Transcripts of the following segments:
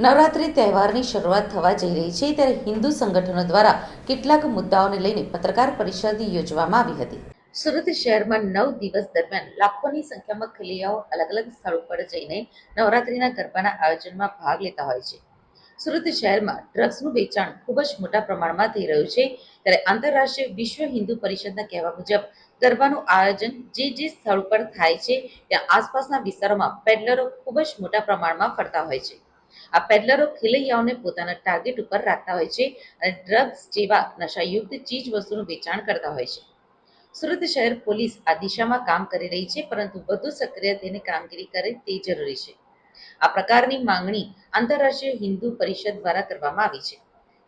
નવરાત્રિ તહેવારની શરૂઆત થવા જઈ રહી છે ત્યારે હિન્દુ સંગઠનો દ્વારા કેટલાક મુદ્દાઓને લઈને પત્રકાર પરિષદ યોજવામાં આવી હતી. સુરત શહેરમાં નવ દિવસ દરમિયાન લાખોની સંખ્યામાં ખલીયાઓ અલગ અલગ સ્થળો પર જઈને નવરાત્રિના ગરબાના આયોજનમાં ભાગ લેતા હોય છે. સુરત શહેરમાં ડ્રગ્સનું વેચાણ ખૂબ જ મોટા પ્રમાણમાં થઈ રહ્યું છે ત્યારે આંતરરાષ્ટ્રીય વિશ્વ હિન્દુ પરિષદના કહેવા મુજબ ગરબાનું આયોજન જે જે સ્થળ પર થાય છે ત્યાં આસપાસના વિસ્તારોમાં પેડલરો ખૂબ જ મોટા પ્રમાણમાં ફરતા હોય છે. આ પેડલરો ખેલૈયાઓને પોતાના ટાર્ગેટ ઉપર રાખતા હોય છે અને ડ્રગ્સ જેવા નશાયુક્ત ચીજ વસ્તુનું વેચાણ કરતા હોય છે. સુરત શહેર પોલીસ આ દિશામાં કામ કરી રહી છે, પરંતુ વધુ સક્રિય થઈને કામગીરી કરે તે જરૂરી છે. આ પ્રકારની માંગણી આંતરરાષ્ટ્રીય હિન્દુ પરિષદ દ્વારા કરવામાં આવી છે,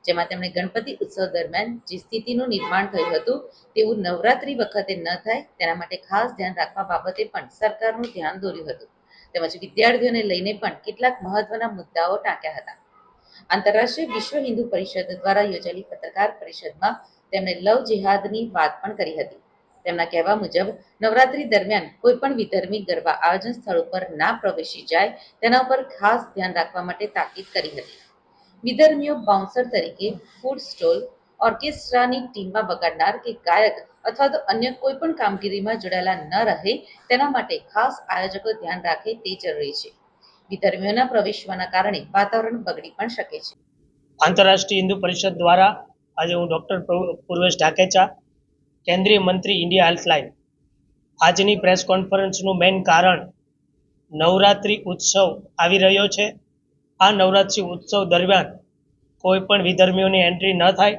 જેમાં તેમણે ગણપતિ ઉત્સવ દરમિયાન જે સ્થિતિનું નિર્માણ થયું હતું તેવું નવરાત્રી વખતે ન થાય તેના માટે ખાસ ધ્યાન રાખવા બાબતે પણ સરકારનું ધ્યાન દોર્યું હતું. તેમજ વિદ્યાર્થીઓને લઈને પણ કેટલાક મહત્વના મુદ્દાઓ ટાંક્યા હતા. આંતરરાષ્ટ્રીય વિશ્વ હિન્દુ પરિષદ દ્વારા યોજાયેલી પત્રકાર પરિષદમાં તેમણે લવ જેહાદની વાત પણ કરી હતી. તેમના કહેવા મુજબ, નવરાત્રી દરમિયાન કોઈ પણ વિધર્મી ગરબા આયોજન સ્થળ ઉપર ના પ્રવેશી જાય, તેના ઉપર ખાસ ધ્યાન રાખવા માટે તાકીદ કરી હતી. વિધર્મીઓ બાઉન્સર તરીકે ફૂડ સ્ટોલ ઓર્કેસ્ટ્રાની ટીમમાં વગાડનાર કે ગાયક અથવા તો અન્ય કોઈ પણ કામગીરીમાં જોડાયેલા ન રહે, તેના માટે ખાસ આયોજકો ધ્યાન રાખે તે જરૂરી છે. વિધર્મીઓના પ્રવેશવાના કારણે વાતાવરણ બગડી પણ શકે છે. આંતરરાષ્ટ્રીય હિન્દુ પરિષદ દ્વારા આજે હું ડૉક્ટર પૂર્વેશ ઢાકેચા, કેન્દ્રીય મંત્રી ઇન્ડિયા હેલ્થલાઇન. આજની પ્રેસ કોન્ફરન્સનું મેઇન કારણ નવરાત્રિ ઉત્સવ આવી રહ્યો છે. આ નવરાત્રિ ઉત્સવ દરમિયાન કોઈ પણ વિધર્મીઓની એન્ટ્રી ન થાય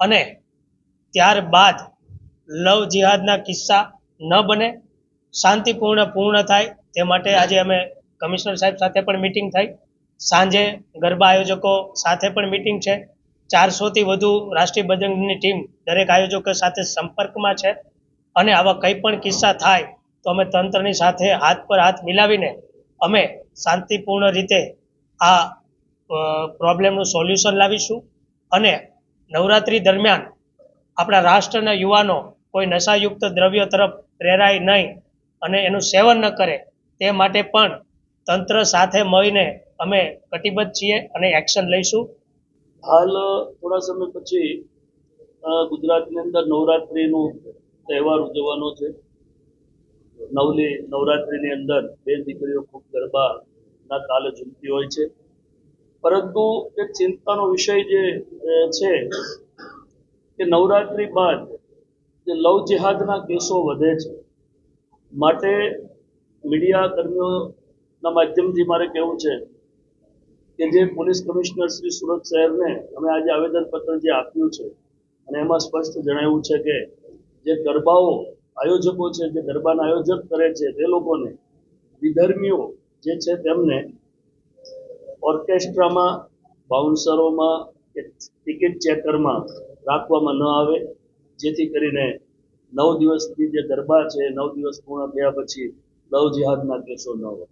અને ત્યારબાદ લવ જિહાદના કિસ્સા ન બને, શાંતિપૂર્ણ પૂર્ણ થાય, તે માટે આજે અમે કમિશનર સાહેબ સાથે પણ મિટિંગ થઈ. સાંજે ગરબા આયોજકો સાથે પણ મિટિંગ છે. ચારસોથી વધુ રાષ્ટ્રીય બજરંગની ટીમ દરેક આયોજકો સાથે સંપર્કમાં છે. અને આવા કંઈ પણ કિસ્સા થાય, તો અમે તંત્રની સાથે હાથ પર હાથ મિલાવીને અમે શાંતિપૂર્ણ રીતે આ પ્રોબ્લેમનું સોલ્યુશન લાવીશું. અને નવરાત્રિ દરમિયાન આપણા રાષ્ટ્રના યુવાનો કોઈ નશાયુક્ત દ્રવ્ય તરફ પ્રેરાય નહીં અને એનું સેવન ન કરે તે માટે પણ તંત્ર સાથે મળીને અમે કટિબદ્ધ છીએ અને એક્શન લઈશું. હાલ થોડા સમય પછી ગુજરાતની અંદર નવરાત્રિનો તહેવાર ઉજવવાનો છે. નવલી, નવરાત્રિની અંદર બે દીકરીઓ ખૂબ ગરબાના તાલે ઝૂમતી હોય છે. પરંતુ એક ચિંતાનો વિષય જે છે કે નવરાત્રિ બાદ જે લવ જિહાદના કેસો વધે છે, માટે મીડિયા કર્મીઓના માધ્યમથી મારે કહેવું છે કે જે પોલીસ કમિશનર શ્રી સુરત શહેરને અમે આજે આવેદનપત્ર જે આપ્યું છે, અને એમાં સ્પષ્ટ જણાવ્યું છે કે જે ગરબાઓ આયોજકો છે, જે ગરબાના આયોજક કરે છે, તે લોકોને વિધર્મીઓ જે છે તેમને ઓર્કેસ્ટ્રામાં, બાઉન્સરોમાં કે ટિકિટ ચેકરમાં રાખવામાં ન આવે જેથી કરીને નવ દિવસની જે ગરબા છે નવ દિવસ પૂર્ણ થયા પછી લવ જિહાદના કેસો ન હોય